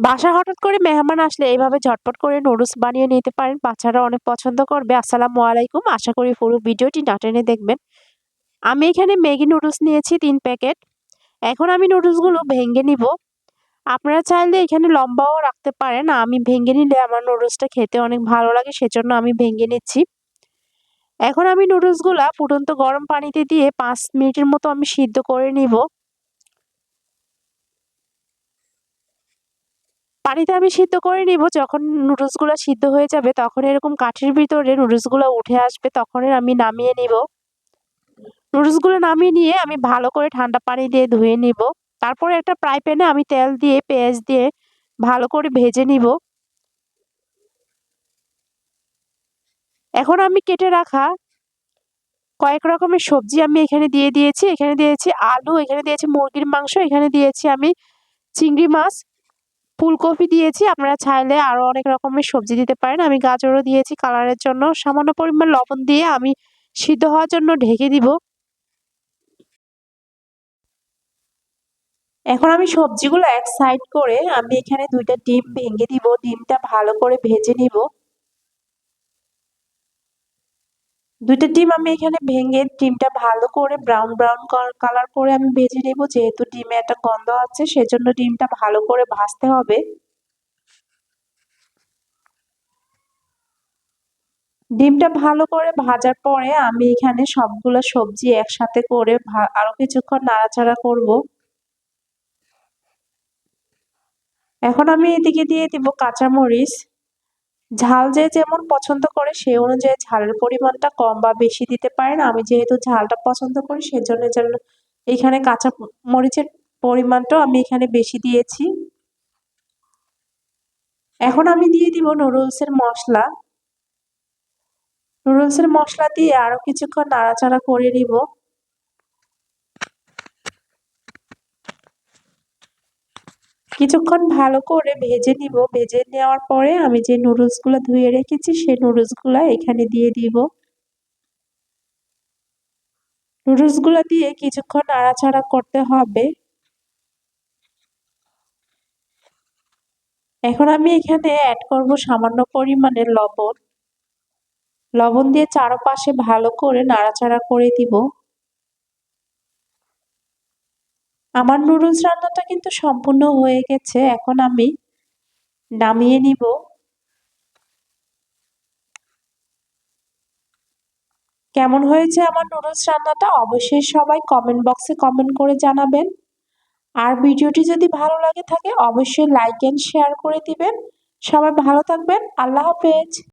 বাসায় হঠাৎ করে মেহমান আসলে এইভাবে ঝটপট করে নুডলস বানিয়ে নিতে পারেন। বাচ্চারা অনেক পছন্দ করবে। আসসালামু আলাইকুম। আশা করি পুরো ভিডিওটি না টেনে দেখবেন। আমি এখানে ম্যাগি নুডলস নিয়েছি তিন প্যাকেট। এখন আমি নুডলসগুলো ভেঙে নিব। আপনারা চাইলে এখানে লম্বাও রাখতে পারেন। আমি ভেঙে নিলে আমার নুডলসটা খেতে অনেক ভালো লাগে, সেজন্য আমি ভেঙে নিচ্ছি। এখন আমি নুডলসগুলা ফুটন্ত গরম পানিতে দিয়ে পাঁচ মিনিটের মতো আমি সিদ্ধ করে নিব। পানিতে আমি সিদ্ধ করে নিব, যখন নুডলসগুলো সিদ্ধ হয়ে যাবে, তখন এরকম কাঠের ভিতরে নুডলসগুলো উঠে আসবে, তখন আমি নামিয়ে নিব। নুডলসগুলো নামিয়ে নিয়ে আমি ভালো করে ঠান্ডা পানি দিয়ে ধুয়ে নিব। তারপরে একটা ফ্রাই প্যানে আমি তেল দিয়ে, পেঁয়াজ দিয়ে ভালো করে ভেজে নিব। এখন আমি কেটে রাখা কয়েক রকমের সবজি আমি এখানে দিয়ে দিয়েছি। এখানে দিয়েছি আলু, এখানে দিয়েছি মুরগির মাংস, এখানে দিয়েছি আমি চিংড়ি মাছ। ফুলকপি দিয়েছি, আপনারা চাইলে আরও অনেক রকমের সবজি দিতে পারেন। আমি গাজরও দিয়েছি কালারের জন্য। সামান্য পরিমাণ লবণ দিয়ে আমি সিদ্ধ হওয়ার জন্য ঢেকে দিব। এখন আমি সবজিগুলো এক সাইড করে আমি এখানে দুইটা ডিম ভেঙে দিব। ডিমটা ভালো করে ভেজে নিব। দুইটা ডিম আমি এখানে ভেঙে ডিমটা ভালো করে ব্রাউন ব্রাউন কালার করে আমি ভেজে নেব। যেহেতু ডিমে একটা গন্ধ আছে, সেজন্য ডিমটা ভালো করে ভাজতে হবে। ডিমটা ভালো করে ভাজার পরে আমি এখানে সবগুলো সবজি একসাথে করে আরও কিছুক্ষণ নাড়াচাড়া করব। এখন আমি এদিকে দিয়ে দিব কাঁচামরিচ। ঝাল যে যেমন পছন্দ করে, সে অনুযায়ী ঝালের পরিমাণটা কম বা বেশি দিতে পারেন আমি যেহেতু ঝালটা পছন্দ করি, সেজন্য জন্য এখানে কাঁচা মরিচের পরিমাণটাও আমি এখানে বেশি দিয়েছি। এখন আমি দিয়ে দিব নুডলসের মশলা। নুডলসের মশলা দিয়ে আরও কিছুক্ষণ নাড়াচাড়া করে নিব। কিছুক্ষণ ভালো করে ভেজে নিব। ভেজে নেওয়ার পরে আমি যে নুডলসগুলো ধুয়ে রেখেছি, সেই নুডলসগুলো এখানে দিয়ে দিব। নুডলসগুলো দিয়ে কিছুক্ষণ নাড়াচাড়া করতে হবে। এখন আমি এখানে অ্যাড করব সামান্য পরিমাণে লবণ। লবণ দিয়ে চারপাশে ভালো করে নাড়াচাড়া করে দিব। আমার নুডলস রান্নাটা কিন্তু সম্পূর্ণ হয়ে গেছে, এখন আমি নামিয়ে নিব। কেমন হয়েছে আমার নুডলস রান্নাটা অবশ্যই সবাই কমেন্ট বক্সে কমেন্ট করে জানাবেন। আর ভিডিওটি যদি ভালো লাগে থাকে, অবশ্যই লাইক অ্যান্ড শেয়ার করে দিবেন। সবাই ভালো থাকবেন, আল্লাহ হাফেজ।